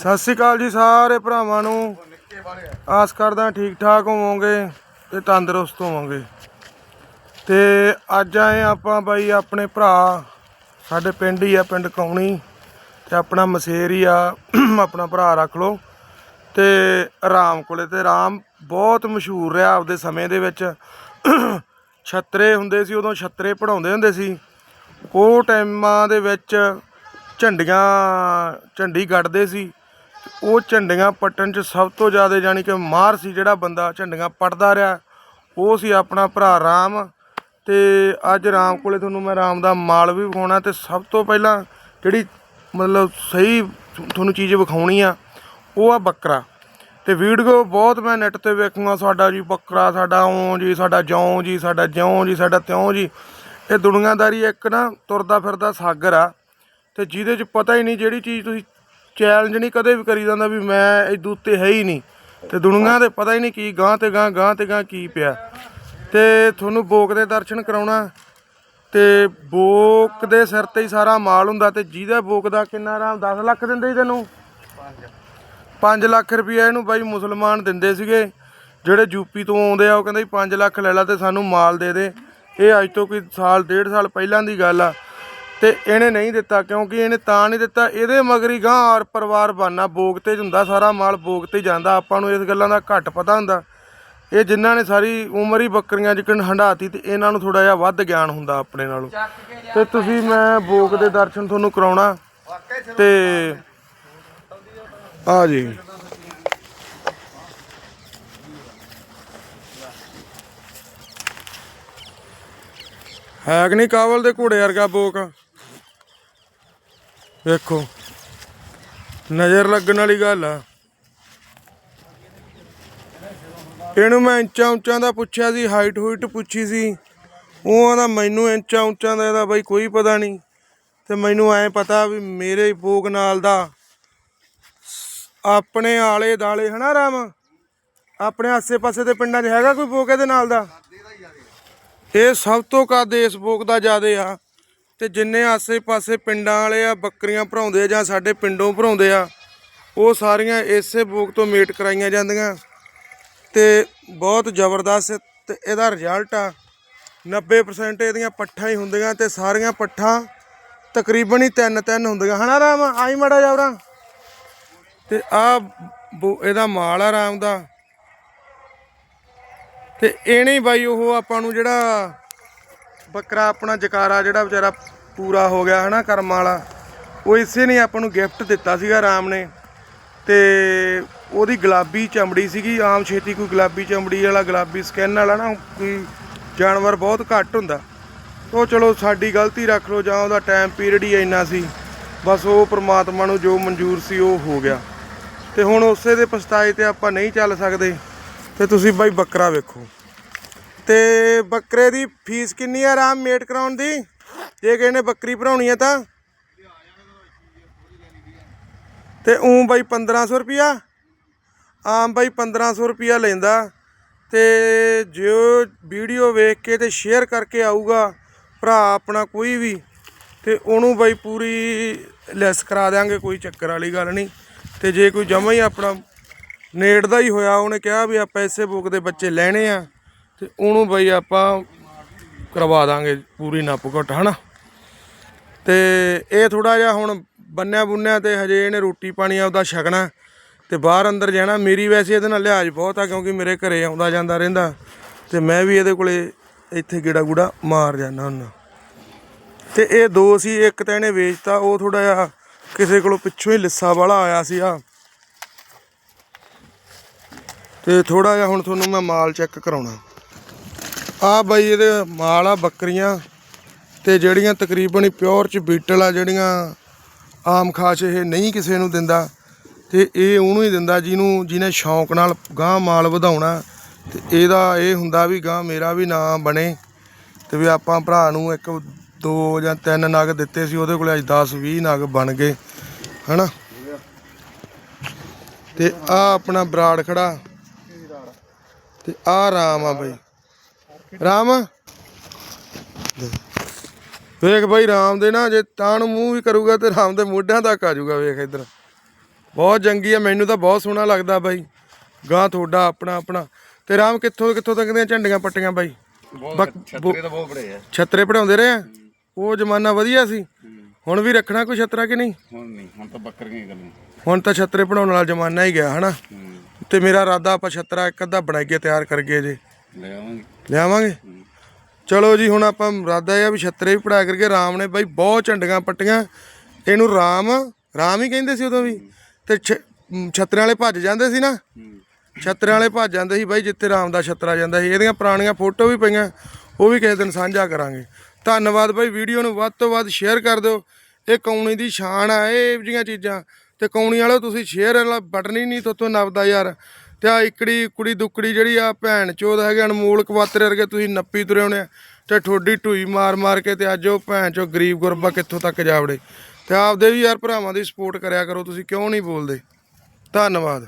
ਸਤਿ ਸ਼੍ਰੀ ਅਕਾਲ ਜੀ ਸਾਰੇ ਭਰਾਵਾਂ ਨੂੰ। ਆਸ ਕਰਦਾ ਠੀਕ ਠਾਕ ਹੋਵੋਗੇ ਤੇ ਤੰਦਰੁਸਤ ਹੋਵੋਗੇ। ਤੇ ਅੱਜ ਆਏ ਆਪਾਂ ਬਾਈ ਆਪਣੇ ਭਰਾ। ਸਾਡੇ ਪਿੰਡ ਹੀ ਆ, ਪਿੰਡ ਕੌਣੀ। ਤੇ ਆਪਣਾ ਮਸੇਰ ਹੀ ਆ, ਆਪਣਾ ਭਰਾ ਰੱਖ ਲਓ। ਤੇ ਰਾਮ ਕੋਲੇ ਤੇ ਰਾਮ ਬਹੁਤ ਮਸ਼ਹੂਰ ਰਿਹਾ ਆਪਦੇ ਸਮੇਂ ਦੇ ਵਿੱਚ। ਛਤਰੇ ਹੁੰਦੇ ਸੀ, ਉਦੋਂ ਛਤਰੇ ਪੜਾਉਂਦੇ ਹੁੰਦੇ ਸੀ। ਉਹ ਟਾਈਮਾਂ ਦੇ ਵਿੱਚ ਝੰਡੀਆਂ, ਝੰਡੀ ਗੱਡਦੇ ਸੀ। ਉਹ ਝੰਡੀਆਂ ਪੱਟਣ 'ਚ ਸਭ ਤੋਂ ਜ਼ਿਆਦਾ ਜਾਣੀ ਕਿ ਮਾਰ ਸੀ ਜਿਹੜਾ ਬੰਦਾ ਝੰਡੀਆਂ ਪੱਟਦਾ ਰਿਹਾ, ਉਹ ਸੀ ਆਪਣਾ ਭਰਾ ਰਾਮ। ਤੇ ਅੱਜ ਰਾਮ ਕੋਲੇ ਤੁਹਾਨੂੰ ਮੈਂ ਰਾਮ ਦਾ ਮਾਲ ਵੀ ਵਿਖਾਉਣਾ ਤੇ ਸਭ ਤੋਂ ਪਹਿਲਾਂ ਜਿਹੜੀ ਮਤਲਬ ਸਹੀ ਤੁਹਾਨੂੰ ਚੀਜ਼ ਵਿਖਾਉਣੀ ਆ, ਉਹ ਆ ਬੱਕਰਾ। ਤੇ ਵੀਡੀਓ ਬਹੁਤ ਮੈਂ ਨੈਟ ਤੇ ਵੇਖੂੰਗਾ, ਸਾਡਾ ਜੀ ਬੱਕਰਾ, ਸਾਡਾ ਓਂ ਜੀ, ਸਾਡਾ ਜਿਉਂ ਜੀ, ਸਾਡਾ ਜਿਉਂ ਜੀ, ਸਾਡਾ ਤਿਉਂ ਜੀ। ਇਹ ਦੁਨੀਆਦਾਰੀ ਇੱਕ ਨਾ ਤੁਰਦਾ ਫਿਰਦਾ ਸਾਗਰ ਆ। ਤੇ ਜਿਹਦੇ 'ਚ ਪਤਾ ਹੀ ਨਹੀਂ ਜਿਹੜੀ ਚੀਜ਼ ਤੁਸੀਂ ਚੈਲੰਜ ਨਹੀਂ ਕਦੇ ਵੀ ਕਰੀ ਜਾਂਦਾ ਵੀ ਮੈਂ ਇਦੋਂ ਉੱਤੇ ਹੈ ਹੀ ਨਹੀਂ। ਤੇ ਦੁਨੀਆ ਦੇ ਪਤਾ ਹੀ ਨਹੀਂ ਕੀ ਗਾਂ ਤੇ ਗਾਂ ਗਾਂ ਤੇ ਗਾਂ ਕੀ ਪਿਆ। ਤੇ ਤੁਹਾਨੂੰ ਬੋਕ ਦੇ ਦਰਸ਼ਨ ਕਰਾਉਣਾ। ਤੇ ਬੋਕ ਦੇ ਸਿਰ ਤੇ ਹੀ ਸਾਰਾ ਮਾਲ ਹੁੰਦਾ ਤੇ ਜਿਹਦਾ ਬੋਕ ਦਾ ਕਿੰਨਾ ਆਰਾਮ 10 ਲੱਖ ਦਿੰਦੇ ਸੀ ਤੈਨੂੰ? 5 ਲੱਖ ਰੁਪਏ ਇਹਨੂੰ ਬਾਈ ਮੁਸਲਮਾਨ ਦਿੰਦੇ ਸੀਗੇ। ਜਿਹੜੇ ਯੂਪੀ ਤੋਂ ਆਉਂਦੇ ਆ, ਉਹ ਕਹਿੰਦੇ 5 ਲੱਖ ਲੈ ਲਾ ਤੇ ਸਾਨੂੰ ਮਾਲ ਦੇ ਦੇ। ਇਹ ਅੱਜ ਤੋਂ ਕੋਈ ਸਾਲ, ਡੇਢ ਸਾਲ ਪਹਿਲਾਂ ਦੀ ਗੱਲ ਆ। ਤੇ ਇਹਨੇ ਨਹੀਂ ਦਿੱਤਾ ਕਿਉਂਕਿ ਇਹਨੇ ਤਾਂ ਨਹੀਂ ਦਿੱਤਾ। ਇਹਦੇ ਮਗਰੀ ਗਾਂ ਔਰ ਪਰਿਵਾਰ ਬਾਨਾ ਬੋਗ ਤੇ ਹੁੰਦਾ ਸਾਰਾ ਮਾਲ ਬੋਗ ਤੇ ਜਾਂਦਾ। ਆਪਾਂ ਨੂੰ ਇਸ ਗੱਲਾਂ ਦਾ ਘੱਟ ਪਤਾ ਹੁੰਦਾ। ਇਹ ਜਿਨ੍ਹਾਂ ਨੇ ਸਾਰੀ ਉਮਰ ਹੀ ਬੱਕਰੀਆਂ ਜਿਕਣ ਹੰਡਾਤੀ ਤੇ ਇਹਨਾਂ ਨੂੰ ਥੋੜਾ ਜਿਹਾ ਵੱਧ ਗਿਆਨ ਹੁੰਦਾ ਆਪਣੇ ਨਾਲੋਂ। ਤੇ ਤੁਸੀਂ ਮੈਂ ਬੋਗ ਦੇ ਦਰਸ਼ਨ ਤੁਹਾਨੂੰ ਕਰਾਉਣਾ। ਤੇ ਆ ਜੀ। ਹੈ ਕਿ ਨਹੀਂ ਕਾਬਲ ਦੇ ਘੋੜੇ ਵਰਗਾ ਬੋਕ ਵੇਖੋ, ਨਜ਼ਰ ਲੱਗਣ ਵਾਲੀ ਗੱਲ ਆ। ਇਹਨੂੰ ਮੈਂ ਇੰਚਾਂ ਉੱਚਾਂ ਦਾ ਪੁੱਛਿਆ ਸੀ ਹਾਈਟ ਹੂਈਟ ਪੁੱਛੀ ਸੀ। ਉਹ ਆਂਦਾ ਮੈਨੂੰ ਇੰਚਾਂ ਉੱਚਾਂ ਦਾ ਇਹਦਾ ਬਾਈ ਕੋਈ ਪਤਾ ਨਹੀਂ। ਤੇ ਮੈਨੂੰ ਐ ਪਤਾ ਵੀ ਮੇਰੇ ਬੋਕ ਨਾਲ ਦਾ ਆਪਣੇ ਆਲੇ ਦਾਲੇ ਹਨਾ ਰਾਮ? ਆਪਣੇ ਆਸੇ-ਪਾਸੇ ਦੇ ਪਿੰਡਾਂ 'ਚ ਹੈਗਾ ਕੋਈ ਬੋਕ ਇਹਦੇ ਨਾਲ ਦਾ? ਇਹ ਸਭ ਤੋਂ ਕੱਦ ਇਸ ਬੋਕ ਦਾ ਜ਼ਿਆਦੇ ਆ? ਤੇ ਜਿੰਨੇ ਆਸੇ-ਪਾਸੇ ਪਿੰਡਾਂ ਵਾਲੇ ਆ, ਬੱਕਰੀਆਂ ਭਰਾਉਂਦੇ ਆ ਜਾਂ ਸਾਡੇ ਪਿੰਡੋਂ ਭਰਾਉਂਦੇ ਆ, ਉਹ ਸਾਰੀਆਂ ਇਸੇ ਬੋਕ ਤੋਂ ਮੇਟ ਕਰਾਈਆਂ ਜਾਂਦੀਆਂ। ਤੇ ਬਹੁਤ ਜ਼ਬਰਦਸਤ ਤੇ ਇਹਦਾ ਰਿਜ਼ਲਟ ਆ। 90% ਇਹਦੀਆਂ ਪੱਠਾਂ ਹੀ ਹੁੰਦੀਆਂ ਤੇ ਸਾਰੀਆਂ ਪੱਠਾਂ ਤਕਰੀਬਨ ਹੀ ਤਿੰਨ ਤਿੰਨ ਹੁੰਦੀਆਂ। ਹਨਾ ਰਾਮ? ਆਈ ਮੜਾ ਜਾਵਰਾ ਤੇ ਆ ਇਹਦਾ ਮਾਲ ਆ ਰਾਮ ਦਾ। ਤੇ ਇਹਨੇ ਹੀ ਬਾਈ, ਉਹ ਆਪਾਂ ਨੂੰ ਜਿਹੜਾ ਬੱਕਰਾ ਆਪਣਾ ਜਕਾਰਾ ਜਿਹੜਾ ਵਿਚਾਰਾ ਪੂਰਾ ਹੋ ਗਿਆ ਹਨਾ ਕਰਮ ਵਾਲਾ, ਉਹ ਇਸੇ ਨੇ ਆਪਾਂ ਨੂੰ ਗਿਫਟ ਦਿੱਤਾ ਸੀਗਾ ਰਾਮ ਨੇ ਤੇ ਉਹਦੀ ਗੁਲਾਬੀ ਚਮੜੀ ਸੀਗੀ, ਆਮ ਛੇਤੀ ਕੋਈ ਗੁਲਾਬੀ ਚਮੜੀ ਵਾਲਾ, ਗੁਲਾਬੀ ਸਕਿਨ ਵਾਲਾ ਨਾ, ਕੋਈ ਜਾਨਵਰ ਬਹੁਤ ਘੱਟ ਹੁੰਦਾ। ਉਹ ਚਲੋ ਸਾਡੀ ਗਲਤੀ ਰੱਖ ਲਓ ਜਾਂ ਉਹਦਾ ਟਾਈਮ ਪੀਰੀਅਡ ਹੀ ਇੰਨਾ ਸੀ, ਬਸ ਉਹ ਪ੍ਰਮਾਤਮਾ ਨੂੰ ਜੋ ਮਨਜ਼ੂਰ ਸੀ ਉਹ ਹੋ ਗਿਆ। ਤੇ ਹੁਣ ਉਸੇ ਦੇ ਪਛਤਾਏ ਤੇ ਆਪਾਂ ਨਹੀਂ ਚੱਲ ਸਕਦੇ, ਤੇ ਤੁਸੀਂ ਬਾਈ ਬੱਕਰਾ ਵੇਖੋ। ਤੇ ਬੱਕਰੇ ਦੀ ਫੀਸ ਕਿੰਨੀ ਆ ਆਰਾਮ ਮੇਟ ਕਰਾਉਣ ਦੀ? ਜੇ ਕਿਸੇ ਨੇ ਬੱਕਰੀ ਭਰਾਉਣੀ ਆ ਤਾਂ? ਤੇ ਉਂ ਬਾਈ 1500 ਰੁਪਿਆ ਆਮ ਬਾਈ 1500 ਰੁਪਿਆ ਲੈਂਦਾ। ਤੇ ਜੋ ਵੀਡੀਓ ਵੇਖ ਕੇ ਤੇ ਸ਼ੇਅਰ ਕਰਕੇ ਆਊਗਾ, ਭਰਾ ਆਪਣਾ ਕੋਈ ਵੀ, ਤੇ ਉਹਨੂੰ ਬਾਈ ਪੂਰੀ ਲੈਸ ਕਰਾ ਦਿਆਂਗੇ, ਕੋਈ ਚੱਕਰ ਵਾਲੀ ਗੱਲ ਨਹੀਂ। ਤੇ ਜੇ ਕੋਈ ਜਮਾ ਹੀ ਆਪਣਾ ਨੇੜ ਦਾ ਹੀ ਹੋਇਆ, ਉਹਨੇ ਕਿਹਾ ਵੀ ਆਪਾਂ ਇਸੇ ਬੁੱਕ ਦੇ ਬੱਚੇ ਲੈਣੇ ਆ। ਤੇ ਉਹਨੂੰ ਬਾਈ ਆਪਾਂ ਕਰਵਾ ਦਾਂਗੇ ਪੂਰੀ ਨੱਪ ਘਟ, ਹਨਾ? ਤੇ ਇਹ ਥੋੜਾ ਜਿਹਾ ਹੁਣ ਬੰਨਿਆ ਬੁੰਨਿਆ ਤੇ ਹਜੇ ਇਹਨੇ ਰੋਟੀ ਪਾਣੀ ਆਪਦਾ ਛਕਣਾ ਤੇ ਬਾਹਰ ਅੰਦਰ ਜਾਣਾ। ਮੇਰੀ ਵੈਸੇ ਇਹਦੇ ਨਾਲ ਲਿਹਾਜ਼ ਬਹੁਤ ਆ ਕਿਉਂਕਿ ਮੇਰੇ ਘਰੇ ਆਉਂਦਾ ਜਾਂਦਾ ਰਹਿੰਦਾ। ਤੇ ਮੈਂ ਵੀ ਇਹਦੇ ਕੋਲੇ ਇੱਥੇ ਗੇੜਾ ਗੂੜਾ ਮਾਰ ਜਾਂਦਾ ਹੁੰਦਾ। ਤੇ ਇਹ ਦੋ ਸੀ, ਇੱਕ ਤਾਂ ਇਹਨੇ ਵੇਚਤਾ, ਉਹ ਥੋੜਾ ਜਿਹਾ ਕਿਸੇ ਕੋਲੋਂ ਪਿੱਛੋਂ ਹੀ ਲਿੱਸਾ ਵਾਲਾ ਆਇਆ ਸੀ ਆ ਤੇ ਥੋੜਾ ਜਿਹਾ ਹੁਣ ਤੁਹਾਨੂੰ ਮੈਂ ਮਾਲ ਚੈੱਕ ਕਰਾਉਣਾ। ਆ ਬਾਈ ਇਹਦੇ ਮਾਲ ਆ ਬੱਕਰੀਆਂ ਤੇ ਜਿਹੜੀਆਂ ਤਕਰੀਬਨ ਪਿਓਰ ਚ ਬੀਟਲ ਆ, ਜਿਹੜੀਆਂ ਆਮ ਖਾਸ ਇਹ ਨਹੀਂ ਕਿਸੇ ਨੂੰ ਦਿੰਦਾ ਤੇ ਇਹ ਉਹਨੂੰ ਹੀ ਦਿੰਦਾ ਜਿਹਨੂੰ, ਜਿਹਨੇ ਸ਼ੌਂਕ ਨਾਲ ਗਾਂ ਮਾਲ ਵਧਾਉਣਾ ਤੇ ਇਹਦਾ ਇਹ ਹੁੰਦਾ ਵੀ ਗਾਂ ਮੇਰਾ ਵੀ ਨਾਂ ਬਣੇ ਤੇ ਵੀ ਆਪਾਂ ਭਰਾ ਨੂੰ ਇੱਕ, ਦੋ ਜਾਂ ਤਿੰਨ ਨਗ ਦਿੱਤੇ ਸੀ, ਉਹਦੇ ਕੋਲ ਅੱਜ 10 20 ਨਗ ਬਣ ਗਏ, ਹਨਾ? ਤੇ ਆ ਆਪਣਾ ਬਰਾੜ ਖੜਾ ਤੇ ਆ ਆਰਾਮ ਆ ਬਾਈ। ਰਾਮ। ਵੇਖ ਬਾਈ ਰਾਮ ਦੇ ਨਾ ਜੇ ਤਾਂ ਨੂੰ ਮੂੰਹ ਵੀ ਕਰੂਗਾ ਤੇ ਰਾਮ ਦੇ ਮੋਢਿਆਂ ਤੱਕ ਆ ਜਾਊਗਾ ਵੇਖ ਇੱਧਰ। ਬਹੁਤ ਜੰਗੀ ਆ ਮੈਨੂੰ ਤਾਂ ਬਹੁਤ ਸੋਹਣਾ ਲੱਗਦਾ ਬਾਈ। ਗਾਂ ਤੁਹਾਡਾ ਆਪਣਾ ਆਪਣਾ। ਤੇ ਰਾਮ ਕਿੱਥੋਂ ਕਿੱਥੋਂ ਤੱਕ ਦੀਆਂ ਝੰਡੀਆਂ ਪੱਟੀਆਂ ਬਾਈ? ਛਤਰੇ ਤਾਂ ਬਹੁਤ ਬੜੇ ਆ। ਛਤਰੇ ਪੜਾਉਂਦੇ ਰਹੇ ਆ? ਉਹ ਜ਼ਮਾਨਾ ਵਧੀਆ ਸੀ। ਹੁਣ ਵੀ ਰੱਖਣਾ ਕੋਈ ਛਤਰਾ ਕਿ ਨਹੀਂ? ਹੁਣ ਨਹੀਂ ਹੁਣ ਤਾਂ ਬੱਕਰੀਆਂ ਗੱਲਾਂ ਹੁਣ ਤਾਂ ਛਤਰੇ ਪੜਾਉਣ ਵਾਲਾ ਜ਼ਮਾਨਾ ਹੀ ਗਿਆ ਹਨਾ? ਤੇ ਮੇਰਾ ਇਰਾਦਾ ਆਪਾਂ ਛਤਰਾ ਇੱਕ ਅੱਧਾ ਬਣਾਈਏ ਤਿਆਰ ਕਰਗੇ ਜੇ। ਲੈ ਆਵਾਂਗੇ ਲਿਆਵਾਂਗੇ? ਚਲੋ ਜੀ ਹੁਣ ਆਪਾਂ ਇਰਾਦਾ ਇਹ ਆ ਵੀ ਛੱਤਰੇ ਵੀ ਪੜਾ ਕਰਕੇ ਰਾਮ ਨੇ ਬਾਈ ਬਹੁਤ ਝੰਡੀਆਂ ਪੱਟੀਆਂ। ਇਹਨੂੰ ਰਾਮ ਰਾਮ ਹੀ ਕਹਿੰਦੇ ਸੀ ਉਦੋਂ ਵੀ। ਤੇ ਛ- ਮ, ਵਾਲੇ ਭੱਜ ਜਾਂਦੇ ਸੀ ਨਾ? ਹੂੰ ਵਾਲੇ ਭੱਜ ਜਾਂਦੇ ਸੀ ਬਾਈ ਜਿੱਥੇ ਰਾਮ ਦਾ ਛਤਰਾ ਜਾਂਦਾ ਸੀ। ਇਹਦੀਆਂ ਪੁਰਾਣੀਆਂ ਫੋਟੋ ਵੀ ਪਈਆਂ ਉਹ ਵੀ ਕਿਸੇ ਦਿਨ ਸਾਂਝਾ ਕਰਾਂਗੇ। ਧੰਨਵਾਦ ਬਾਈ ਵੀਡੀਓ ਨੂੰ ਵੱਧ ਤੋਂ ਵੱਧ ਸ਼ੇਅਰ ਕਰ ਦਿਓ। ਇਹ ਕੌਣੀ ਦੀ ਸ਼ਾਨ ਆ ਇਹ ਜਿਹੀਆਂ ਚੀਜ਼ਾਂ। ਤੇ ਕੌਣੀ ਵਾਲੋ ਤੁਸੀਂ ਸ਼ੇਅਰ ਵਾਲਾ ਬਟਨ ਹੀ ਨਹੀਂ ਤੋਤੋਂ ਨੱਬਦਾ ਯਾਰ। ਤੇ ਆ ਇਕੜੀ ਕੁੜੀ ਦੁੱਕੜੀ ਜਿਹੜੀ ਆ ਭੈਣ ਚੋਦ ਹੈਗੇ ਅਨਮੋਲ ਕਵਾਤਰੇ ਵਰਗੇ, ਤੁਸੀਂ ਨੱਪੀ ਤੁਰੇ ਹੋਣੇ ਆ। ਤੇ ਠੋਡੀ ਢੂਈ ਮਾਰ ਮਾਰ ਕੇ ਤੇ ਅੱਜ ਉਹ ਭੈਣ ਚੋ ਗਰੀਬ ਗੁਰਬਾ ਕਿੱਥੋਂ ਤੱਕ ਜਾਵੜੇ ਤੇ ਆਪਦੇ ਵੀ ਯਾਰ ਭਰਾਵਾਂ ਦੀ ਸਪੋਰਟ ਕਰਿਆ ਕਰੋ, ਤੁਸੀਂ ਕਿਉਂ ਨਹੀਂ ਬੋਲਦੇ? ਧੰਨਵਾਦ।